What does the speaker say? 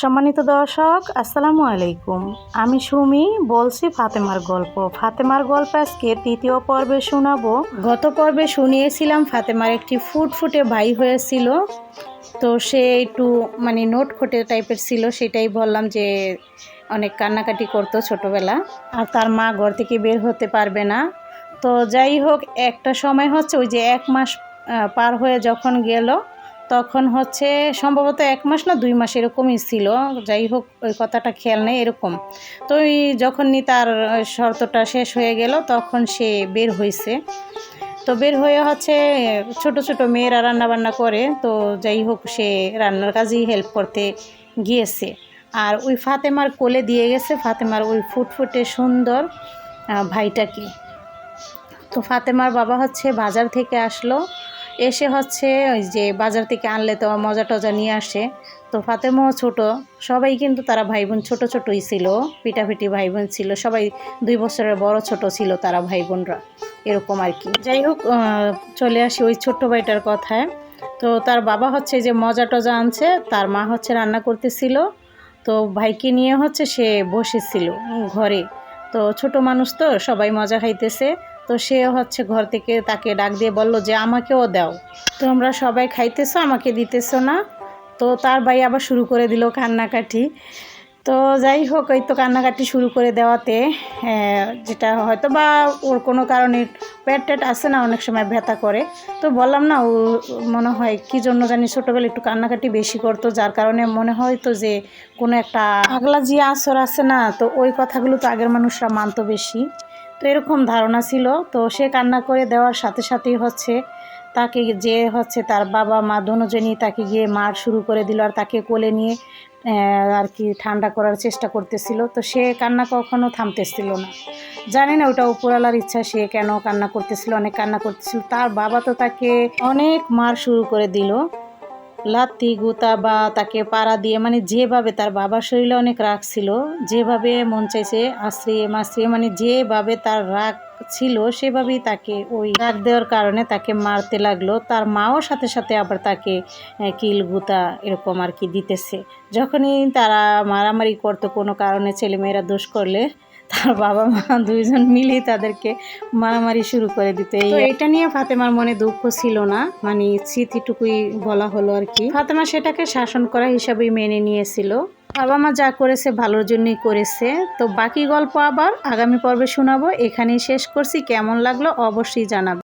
সম্মানিত দর্শক, আসসালামু আলাইকুম। আমি সুমি, বলছি ফাতেমার গল্প। ফাতেমার গল্প আজকে তৃতীয় পর্বে শোনাবো। গত পর্বে শুনিয়েছিলাম ফাতেমার একটি ফুটফুটে ভাই হয়েছিল। তো সে একটু মানে নোট খোটে টাইপের ছিল, সেটাই বললাম যে অনেক কান্নাকাটি করতো ছোটোবেলা। আর তার মা ঘর থেকে বের হতে পারবে না। তো যাই হোক, একটা সময় হচ্ছে ওই যে এক মাস পার হয়ে যখন গেল তখন হচ্ছে সম্ভবত এক মাস না দুই মাস এরকমই ছিল। যাই হোক, ওই কথাটা খেয়াল নেই, এরকম। তো ওই যখনই তার শর্তটা শেষ হয়ে গেল, তখন সে বের হয়েছে তো বের হয়ে হচ্ছে ছোট ছোট মেয়েরা রান্না বান্না করে। তো যাই হোক, সে রান্নার কাজেই হেল্প করতে গিয়েছে। আর ওই ফাতেমার কোলে দিয়ে গেছে। ফাতেমার ওই ফুটফুটে সুন্দর ভাইটাকে। তো ফাতেমার বাবা হচ্ছে বাজার থেকে আসলো। এসে হচ্ছে ওই যে বাজার থেকে আনলে তো মজা টজা নিয়ে আসে। তো ফাতেমাও ছোট, সবাই কিন্তু তারা ভাই বোন ছোটো ছোটোই ছিল পিটাপিটি ভাই বোন ছিল, সবাই দুই বছরের বড় ছোট ছিল তারা ভাই বোনরা এরকম আর কি। যাই হোক চলে আসি ওই ছোট্ট ভাইটার কথায়। তো তার বাবা হচ্ছে যে মজা টজা আনছে, তার মা হচ্ছে রান্না করতেছিল। তো ভাইকে নিয়ে হচ্ছে সে বসেছিল ঘরে। তো ছোট মানুষ তো, সবাই মজা খাইতেছে। তো সে হচ্ছে ঘর থেকে তাকে ডাক দিয়ে বলল যে, আমাকেও দাও। তোমরা সবাই খাইতেছো, আমাকে দিতেছো না। তো তার ভাই আবার শুরু করে দিল কান্নাকাটি। তো যাই হোক ওই তো কান্নাকাটি শুরু করে দেওয়াতে যেটা হয়তো বা ওর কোনো কারণে পেট টেট আসে না, অনেক সময় ব্যথা করে। তো বললাম না, ও মনে হয় কী জন্য জানি ছোটোবেলা একটু কান্নাকাটি বেশি করতো, যার কারণে মনে হয়তো যে কোনো একটা আগলা যে আসর আছে না, তো ওই কথাগুলো তো আগের মানুষরা মানতো বেশি। তো এরকম ধারণা ছিল। তো সে কান্না করে দেওয়ার সাথে সাথেই হচ্ছে তাকে যে হচ্ছে তার বাবা মা দুজনই তাকে গিয়ে মার শুরু করে দিল আর তাকে কোলে নিয়ে আর কি ঠান্ডা করার চেষ্টা করতেছিল। তো সে কান্না কখনো থামতেছিল না। জানি না ওটা উপরালার ইচ্ছা, সে কেন কান্না করতেছিল, অনেক কান্না করতেছিল। তার বাবা তো তাকে অনেক মার শুরু করে দিল। লাত্তি গুতা বা তাকে পাড়া দিয়ে মানে যেভাবে তার বাবার শরীরে অনেক রাগ ছিল, যেভাবে মন চাইছে আশ্রিয়ে মাশ্রিয়ে মানে যেভাবে তার রাগ ছিল, সেভাবেই তাকে ওই রাগ দেওয়ার কারণে তাকে মারতে লাগল। তার মাও সাথে সাথে আবার তাকে কিল, গুতা এরকম আর কি দিতেছে। যখনই তারা মারামারি করতো কোনো কারণে ছেলেমেয়েরা দোষ করলে তার বাবা মা দুইজন মিলে তাদেরকে মারামারি শুরু করে দিত। এটা নিয়ে ফাতেমার মনে দুঃখ ছিল না? মানে স্মৃতিটুকুই বলা হলো আর কি। ফাতেমা সেটাকে শাসন করা হিসাবেই মেনে নিয়েছিল। বাবা মা যা করেছে ভালোর জন্যই করেছে। তো বাকি গল্প আবার আগামী পর্বে শোনাবো। এখানেই শেষ করছি। কেমন লাগল অবশ্যই জানাবে।